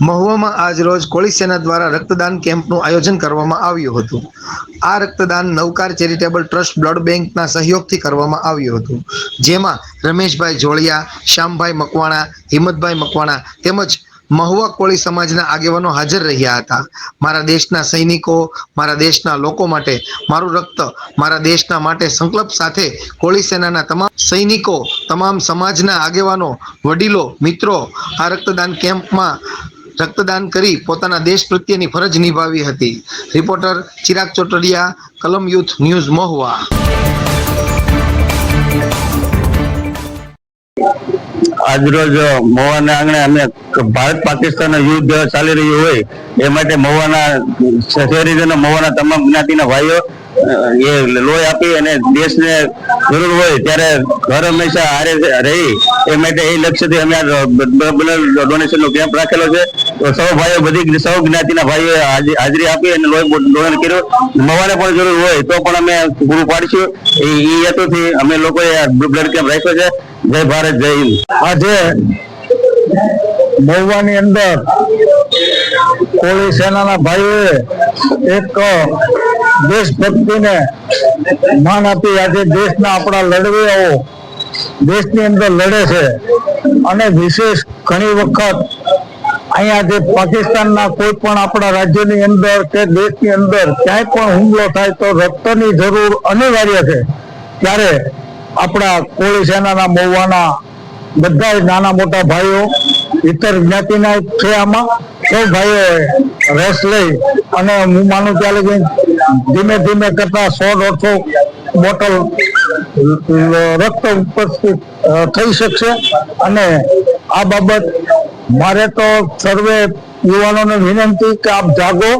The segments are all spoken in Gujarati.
વિડીયોમાં આજ રોજ કોળી સેના દ્વારા રક્તદાન કેમ્પનું આયોજન કરવામાં આવ્યું હતું. આ રક્તદાન નવકાર ચેરિટેબલ ટ્રસ્ટ બ્લડ બેંકના સહયોગથી કરવામાં આવ્યું હતું. જેમાં રમેશભાઈ જોળિયા, શ્યામભાઈ મકવાણા, હિંમતભાઈ મકવાણા તેમજ મહુવા કોળી સમાજના આગેવાનો હાજર રહ્યા હતા. મારા દેશના સૈનિકો, મારા દેશના લોકો માટે મારું રક્ત, મારા દેશના માટે સંકલ્પ સાથે કોળી સેનાના તમામ સૈનિકો, તમામ સમાજના આગેવાનો, વડીલો, મિત્રો આ રક્તદાન કેમ્પમાં રક્તદાન કરી પોતાના દેશ પ્રત્યેની ફરજ નિભાવી હતી. રિપોર્ટર ચિરાગ ચોટડિયા, કલમ યુથ ન્યૂઝ મહુવા. આજરોજ મહુવાના આંગણે અમે ભારત પાકિસ્તાન યુદ્ધ ચાલી રહ્યું હોય, એ માટે મહુવાના શહેરીજનો, મહુવાના તમામ જ્ઞાતિના ભાઈઓ એ લોહી આપી અને દેશને જરૂર હોય ત્યારે ઘર હંમેશા હારે રહી. એ માટે એ લક્ષ્યથી અમે આ બ્લડ ડોનેશનનો કેમ્પ રાખેલો છે. સૌ ભાઈઓ બધી સૌ જ્ઞાતિના ભાઈઓએ હાજરી આપી અને લોહી ડોનેટ કર્યું. મવાને પણ જરૂર હોય તો પણ અમે પૂરું પાડીશું. એ હેતુથી અમે લોકોએ બ્લડ કેમ્પ રાખ્યો છે. જય ભારત, જય હિન્દ. આજે મહુવાની અંદર કોળી સેનાના ભાઈઓએ એક દેશભક્તિને માન આપી આજે દેશના આપણા લડવૈયાઓ દેશની અંદર લડે છે. અને વિશેષ ઘણી વખત અહીંયા જે પાકિસ્તાનના કોઈ પણ આપણા રાજ્યની અંદર કે દેશની અંદર ક્યાંય પણ હુમલો થાય તો રક્તની જરૂર અનિવાર્ય છે. ત્યારે આપણા કોળી સેનાના મહુવાના બધા નાના મોટા ભાઈઓ ઇતર જ્ઞાતિના છે આમાં. સૌ ભાઈઓએ રસ લઈ અને હું માનું ત્યાં લગી ધીમે ધીમે કરતા સો દોઢસો બોટલ રક્ત ઉપસ્થિત થઈ શકશે. અને આ બાબત મારે તો સર્વે યુવાનોને વિનંતી કે આપ જાગો.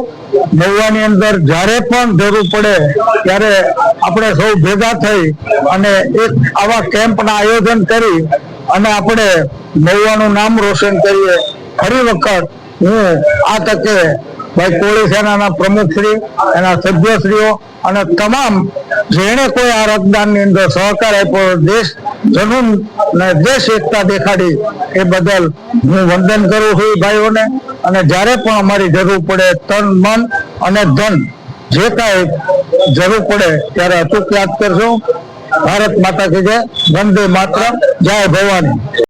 મહુવાની અંદર જ્યારે પણ જરૂર પડે ત્યારે આપણે સૌ ભેગા થઈ અને એક આવા કેમ્પના આયોજન કરી અને આપણે મહુવાનું નામ રોશન કરીએ. ફરી વખત હું આ તકે ભાઈ કોળી સેનાના પ્રમુખશ્રી, એના સભ્યશ્રીઓ અને તમામ જેણે કોઈ આ રક્તદાનની અંદર સહકાર આપ્યો, દેશ, જનૂન ને દેશ એકતા દેખાડી, એ બદલ હું વંદન કરું છું ભાઈઓને. અને જ્યારે પણ અમારી જરૂર પડે તન, મન અને ધન, જે કાંઈ જરૂર પડે ત્યારે અચૂક યાદ કરશું ભારત માતા કે જય. વંદે માત્ર જય ભવાની.